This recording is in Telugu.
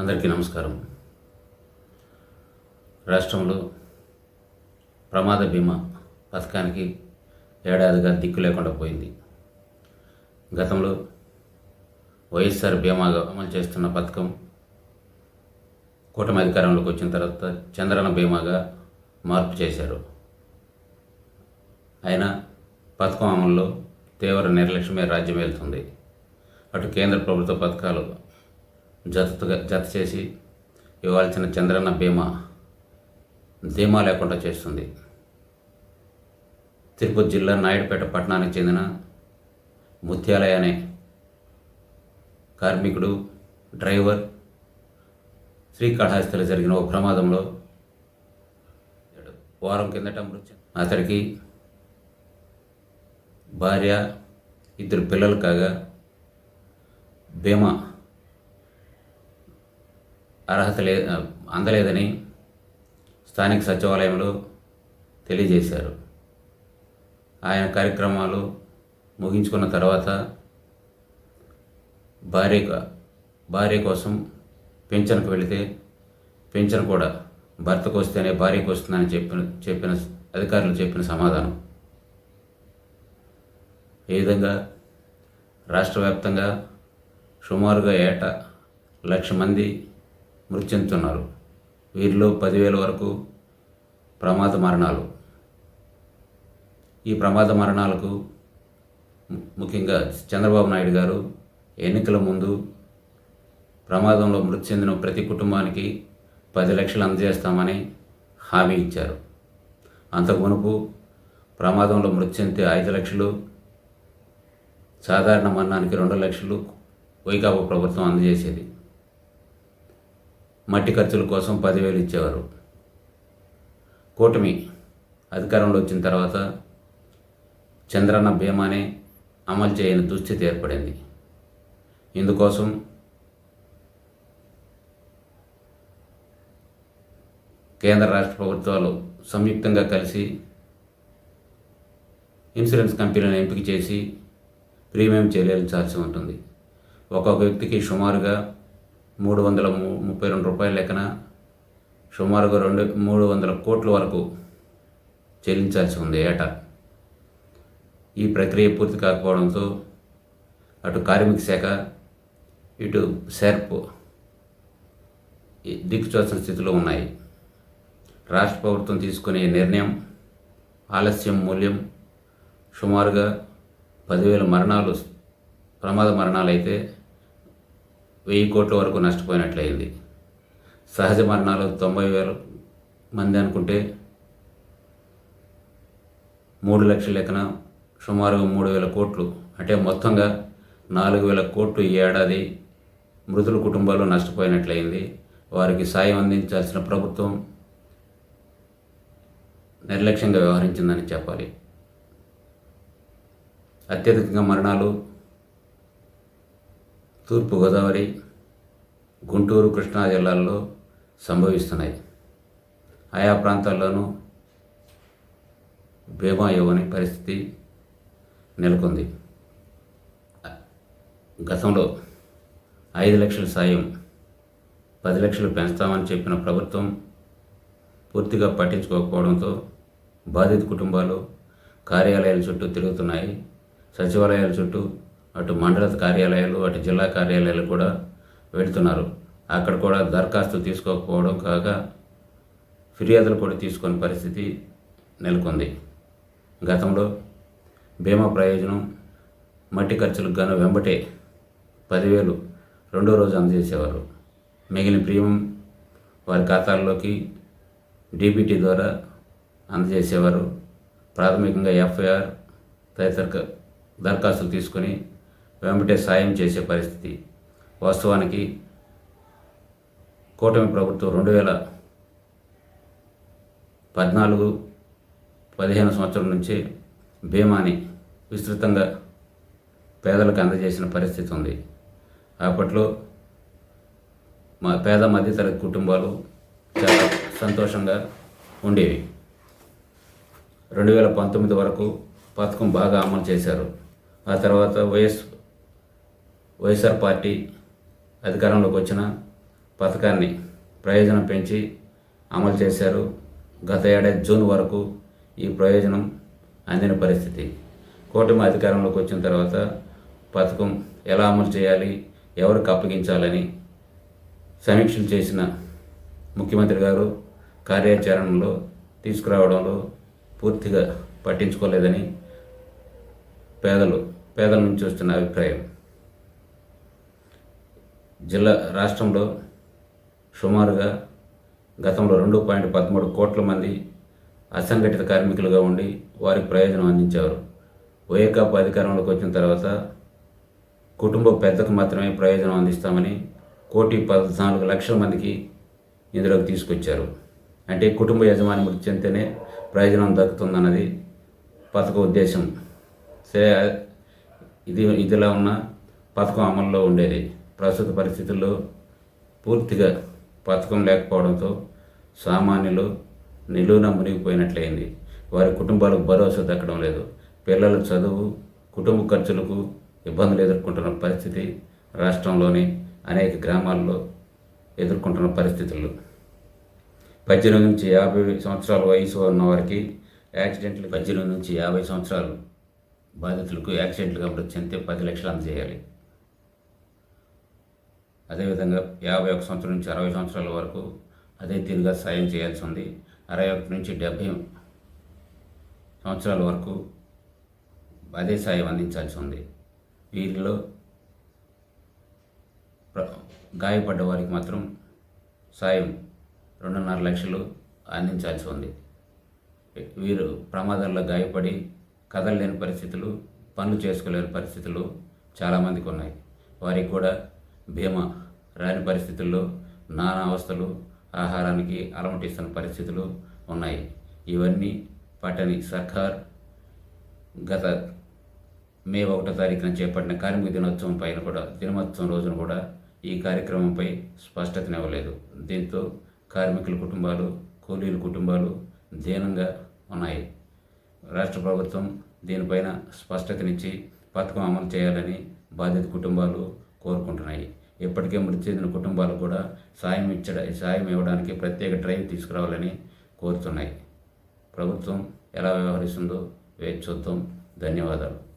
అందరికీ నమస్కారం. రాష్ట్రంలో ప్రమాద బీమా పథకానికి ఏడాదిగా దిక్కు లేకుండా పోయింది. గతంలో వైఎస్ఆర్ బీమాగా అమలు చేస్తున్న పథకం కూటమి అధికారంలోకి వచ్చిన తర్వాత చంద్రన బీమాగా మార్పు చేశారు. అయినా పథకం అమల్లో తీవ్ర నిర్లక్ష్యమే రాజ్యం వెళ్తుంది అటు కేంద్ర ప్రభుత్వ పథకాలు జతగా జత చేసి ఇవ్వాల్సిన చంద్రన్న బీమా ధీమా లేకుండా చేస్తుంది. తిరుపతి జిల్లా నాయుడుపేట పట్టణానికి చెందిన ముత్యాలయ అనే కార్మికుడు డ్రైవర్ శ్రీకాళహస్తిలో జరిగిన ఒక ప్రమాదంలో వారం కిందట మృత్యు అతడికి భార్య ఇద్దరు పిల్లలు కాగా బీమా అర్హత లే అందలేదని స్థానిక సచివాలయంలో తెలియజేశారు. ఆయన కార్యక్రమాలు ముగించుకున్న తర్వాత భార్య భార్య కోసం పెన్షన్కి వెళితే పెన్షన్ కూడా భర్తకు వస్తేనే భార్యకు వస్తుందని చెప్పిన చెప్పిన అధికారులు చెప్పిన సమాధానం. ఈ విధంగా రాష్ట్ర వ్యాప్తంగా సుమారుగా ఏటా లక్ష మంది మృతి చెందుతున్నారు. వీరిలో పదివేల వరకు ప్రమాద మరణాలు. ఈ ప్రమాద మరణాలకు ముఖ్యంగా చంద్రబాబు నాయుడు గారు ఎన్నికల ముందు ప్రమాదంలో మృతి చెందిన ప్రతి కుటుంబానికి పది లక్షలు అందజేస్తామని హామీ ఇచ్చారు. అంతకు మునుపు ప్రమాదంలో మృతి చెందితే ఐదు లక్షలు సాధారణ మరణానికి రెండు లక్షలు వైకాపా ప్రభుత్వం అందజేసేది. మట్టి ఖర్చుల కోసం పదివేలు ఇచ్చేవారు. కూటమి అధికారంలో వచ్చిన తర్వాత చంద్రన్న బీమానే అమలు చేయని దుస్థితి ఏర్పడింది. ఇందుకోసం కేంద్ర రాష్ట్ర ప్రభుత్వాలు సంయుక్తంగా కలిసి ఇన్సూరెన్స్ కంపెనీలను ఎంపిక చేసి ప్రీమియం చెల్లించాల్సి ఉంటుంది. ఒక్కొక్క వ్యక్తికి సుమారుగా మూడు వందల ముప్పై రెండు రూపాయల లెక్కన సుమారుగా రెండు మూడు వందల కోట్ల వరకు చెల్లించాల్సి ఉంది ఏటా. ఈ ప్రక్రియ పూర్తి కాకపోవడంతో అటు కార్మిక శాఖ ఇటు సెర్ప్ దిక్కుచోసిన స్థితిలో ఉన్నాయి. రాష్ట్ర ప్రభుత్వం తీసుకునే నిర్ణయం ఆలస్యం మూల్యం సుమారుగా పదివేల మరణాలు ప్రమాద మరణాలు అయితే వెయ్యి కోట్ల వరకు నష్టపోయినట్లయింది. సహజ మరణాలు తొంభై వేల మంది అనుకుంటే మూడు లక్షల లెక్కన సుమారుగా మూడు వేల కోట్లు. అంటే మొత్తంగా నాలుగు వేల కోట్లు ఈ ఏడాది మృతుల కుటుంబాలు నష్టపోయినట్లయింది. వారికి సాయం అందించాల్సిన ప్రభుత్వం నిర్లక్ష్యంగా వ్యవహరించిందని చెప్పాలి. అత్యధికంగా మరణాలు తూర్పుగోదావరి గుంటూరు కృష్ణా జిల్లాల్లో సంభవిస్తున్నాయి. ఆయా ప్రాంతాల్లోనూ బీమా ఇవ్వని పరిస్థితి నెలకొంది. గతంలో ఐదు లక్షల సాయం పది లక్షలు పెంచుతామని చెప్పిన ప్రభుత్వం పూర్తిగా పట్టించుకోకపోవడంతో బాధిత కుటుంబాలు కార్యాలయాల చుట్టూ తిరుగుతున్నాయి. సచివాలయాల చుట్టూ అటు మండల కార్యాలయాలు అటు జిల్లా కార్యాలయాలు కూడా వెళ్తున్నారు. అక్కడ కూడా దరఖాస్తు తీసుకోకపోవడం కాక ఫిర్యాదులు కూడా తీసుకునే పరిస్థితి నెలకొంది. గతంలో బీమా ప్రయోజనం మట్టి ఖర్చులకు గాను వెంబటే పదివేలు రెండో రోజు అందజేసేవారు. మిగిలిన ప్రీమియం వారి ఖాతాల్లోకి డీబీటీ ద్వారా అందజేసేవారు. ప్రాథమికంగా ఎఫ్ఐఆర్ తదితర దరఖాస్తులు తీసుకొని వెంబటే సాయం చేసే పరిస్థితి. వాస్తవానికి కూటమి ప్రభుత్వం రెండు వేల పద్నాలుగు పదిహేను సంవత్సరం నుంచి బీమాని విస్తృతంగా పేదలకు అందజేసిన పరిస్థితి ఉంది. అప్పట్లో మా పేద మధ్యతరగతి కుటుంబాలు చాలా సంతోషంగా ఉండేవి. రెండు వేల పంతొమ్మిది వరకు పథకం బాగా అమలు చేశారు. ఆ తర్వాత వైఎస్ వైఎస్ఆర్ పార్టీ అధికారంలోకి వచ్చిన పథకాన్ని ప్రయోజనం పెంచి అమలు చేశారు. గత ఏడాది జూన్ వరకు ఈ ప్రయోజనం అందిన పరిస్థితి. కూటమి అధికారంలోకి వచ్చిన తర్వాత పథకం ఎలా అమలు చేయాలి ఎవరికి అప్పగించాలని సమీక్షలు చేసిన ముఖ్యమంత్రి గారు కార్యాచరణలో తీసుకురావడంలో పూర్తిగా పట్టించుకోలేదని పేదలు పేదల నుంచి వస్తున్న అభిప్రాయం. జిల్లా రాష్ట్రంలో సుమారుగా గతంలో రెండు పాయింట్ పదమూడు కోట్ల మంది అసంఘటిత కార్మికులుగా ఉండి వారికి ప్రయోజనం అందించారు వైకాపా అధికారంలోకి వచ్చిన తర్వాత కుటుంబ పెద్దకు మాత్రమే ప్రయోజనం అందిస్తామని కోటి పద్నాలుగు లక్షల మందికి ఇందులోకి తీసుకొచ్చారు. అంటే కుటుంబ యజమాని మృతి చెందితేనే ప్రయోజనం దక్కుతుందన్నది పథక ఉద్దేశం. సరే ఇది ఇదిలా ఉన్న పథకం అమల్లో ఉండేది. ప్రస్తుత పరిస్థితుల్లో పూర్తిగా పథకం లేకపోవడంతో సామాన్యులు నిలువున మునిగిపోయినట్లయింది. వారి కుటుంబాలకు భరోసా దక్కడం లేదు. పిల్లల చదువు కుటుంబ ఖర్చులకు ఇబ్బందులు ఎదుర్కొంటున్న పరిస్థితి రాష్ట్రంలోని అనేక గ్రామాల్లో ఎదుర్కొంటున్న పరిస్థితులు. పద్దెనిమిది నుంచి యాభై సంవత్సరాల వయసు ఉన్న వారికి యాక్సిడెంట్లు పద్దెనిమిది నుంచి యాభై సంవత్సరాలు బాధితులకు యాక్సిడెంట్లుగా మృతి చెందితే పది లక్షలు అందజేయాలి. అదేవిధంగా యాభై ఒక సంవత్సరం నుంచి అరవై సంవత్సరాల వరకు అదే తీరుగా సాయం చేయాల్సి ఉంది. అరవై ఒకటి నుంచి డెబ్భై సంవత్సరాల వరకు అదే సాయం అందించాల్సి ఉంది. వీరిలో గాయపడ్డ వారికి మాత్రం సాయం రెండున్నర లక్షలు అందించాల్సి ఉంది. వీరు ప్రమాదాల్లో గాయపడి కదలలేని పరిస్థితులు పనులు చేసుకోలేని పరిస్థితులు చాలామందికి ఉన్నాయి. వారికి కూడా బీమా రాని పరిస్థితుల్లో నానా అవస్థలు ఆహారానికి అలమటిస్తున్న పరిస్థితులు ఉన్నాయి. ఇవన్నీ పట్టణి సర్కార్ గత మే ఒకటో తారీఖున చేపట్టిన కార్మిక దినోత్సవం పైన కూడా దినోత్సవం రోజున కూడా ఈ కార్యక్రమంపై స్పష్టతనివ్వలేదు. దీంతో కార్మికుల కుటుంబాలు కూలీల కుటుంబాలు దీనంగా ఉన్నాయి. రాష్ట్ర ప్రభుత్వం దీనిపైన స్పష్టతనిచ్చి పథకం అమలు చేయాలని బాధిత కుటుంబాలు కోరుకుంటున్నాయి. ఇప్పటికే మృతి చెందిన కుటుంబాలు కూడా సాయం ఇచ్చడ సాయం ఇవ్వడానికి ప్రత్యేక డ్రైవ్ తీసుకురావాలని కోరుతున్నాయి. ప్రభుత్వం ఎలా వ్యవహరిస్తుందో వేచి చూద్దాం. ధన్యవాదాలు.